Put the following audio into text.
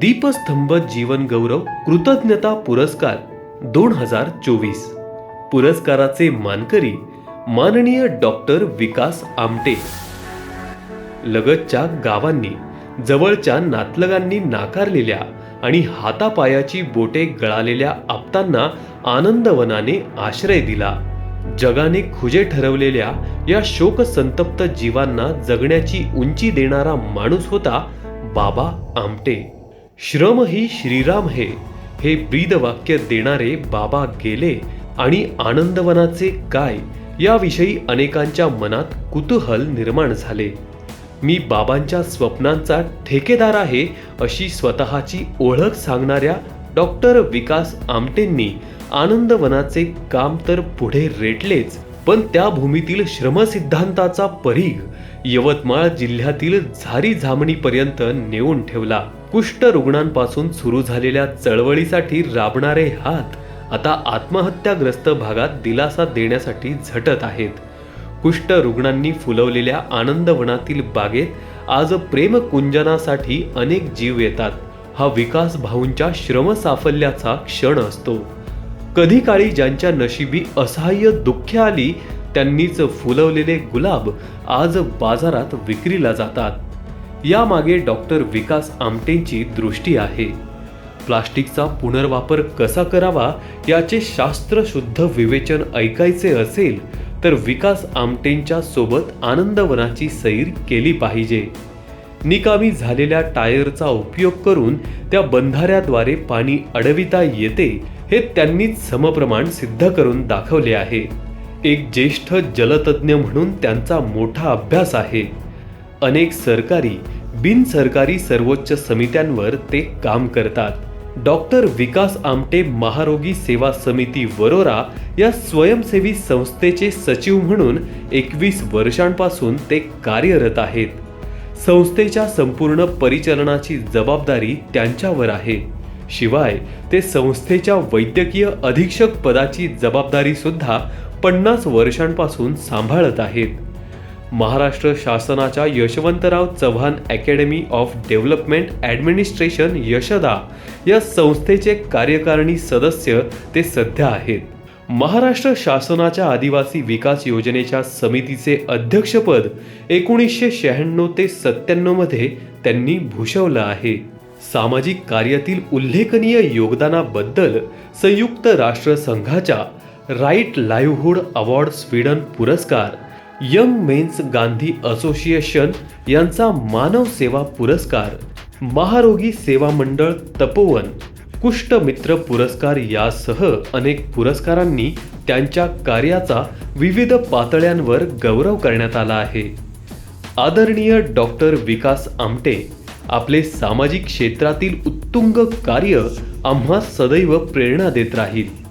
दीपस्तंभ जीवन गौरव कृतज्ञता पुरस्कार दोन हजार चोवीस. पुरस्काराचे मानकरी माननीय डॉक्टर विकास आमटे. लगतच्या गावांनी जवळच्या नातलगांनी नाकारलेल्या आणि हातापायाची बोटे गळालेल्या आप्तांना आनंदवनाने आश्रय दिला. जगाने खुजे ठरवलेल्या या शोकसंतप्त जीवांना जगण्याची उंची देणारा माणूस होता बाबा आमटे. श्रम ही श्रीराम हे. हे ब्रीदवाक्य देणारे बाबा गेले आणि आनंदवनाचे काय याविषयी अनेकांच्या मनात कुतूहल निर्माण झाले. मी बाबांच्या स्वप्नांचा ठेकेदार आहे अशी स्वतःची ओळख सांगणाऱ्या डॉक्टर विकास आमटेंनी आनंदवनाचे काम तर पुढे रेटलेच पण त्या भूमीतील श्रमसिद्धांताचा परीघ यवतमाळ जिल्ह्यातील झारी झामणीपर्यंत नेऊन ठेवला. कुष्ठ रुग्णांपासून सुरू झालेल्या चळवळीसाठी राबणारे हात आता आत्महत्याग्रस्त भागात दिलासा देण्यासाठी झटत आहेत. कुष्ठ रुग्णांनी फुलवलेल्या आनंदवनातील बागेत आज प्रेमकुंजनासाठी अनेक जीव येतात. हा विकास भाऊंच्या श्रमसाफल्याचा क्षण असतो. कधी काळी ज्यांच्या नशिबी असहाय्य दुःख आली त्यांनीच फुलवलेले गुलाब आज बाजारात विक्रीला जातात. यामागे डॉक्टर विकास आमटेंची दृष्टी आहे. प्लास्टिकचा पुनर्वापर कसा करावा याचे शास्त्रशुद्ध विवेचन ऐकायचे असेल तर विकास आमटेंच्या सोबत आनंदवनाची सैर केली पाहिजे. निकामी झालेल्या टायरचा उपयोग करून त्या बंधाऱ्याद्वारे पाणी अडविता येते हे त्यांनीच समप्रमाण सिद्ध करून दाखवले आहे. एक ज्येष्ठ जलतज्ञ म्हणून त्यांचा मोठा अभ्यास आहे. अनेक सरकारी बिनसरकारी सर्वोच्च समित्यांवर ते काम करतात. डॉक्टर विकास आमटे महारोगी सेवा समिती वरोरा या स्वयंसेवी संस्थेचे सचिव म्हणून एकवीस वर्षांपासून ते कार्यरत आहेत. संस्थेच्या संपूर्ण परिचालनाची जबाबदारी त्यांच्यावर आहे. शिवाय ते संस्थेच्या वैद्यकीय अधीक्षक पदाची जबाबदारी सुद्धा पन्नास वर्षांपासून सांभाळत आहेत. महाराष्ट्र शासनाच्या Yashwantrao Chavan academy of development administration Yashada या संस्थेचे कार्यकारिणी सदस्य ते सध्या आहेत. महाराष्ट्र शासनाच्या आदिवासी विकास योजनेच्या समितीचे अध्यक्षपद एकोणीसशे शहाण्णव ते सत्त्याण्णवमध्ये त्यांनी भूषवलं आहे. सामाजिक कार्यातील उल्लेखनीय योगदानाबद्दल संयुक्त राष्ट्र संघाच्या राईट लाईव्हहूड अवॉर्ड स्वीडन पुरस्कार यंग मेन्स गांधी असोसिएशन यांचा मानव सेवा पुरस्कार महारोगी सेवा मंडळ तपोवन कुष्ठमित्र पुरस्कार यासह अनेक पुरस्कारांनी त्यांच्या कार्याचा विविध पातळ्यांवर गौरव करण्यात आला आहे. आदरणीय डॉक्टर विकास आमटे आपले सामाजिक क्षेत्रातील उत्तुंग कार्य आम्हा सदैव प्रेरणा देत राहील.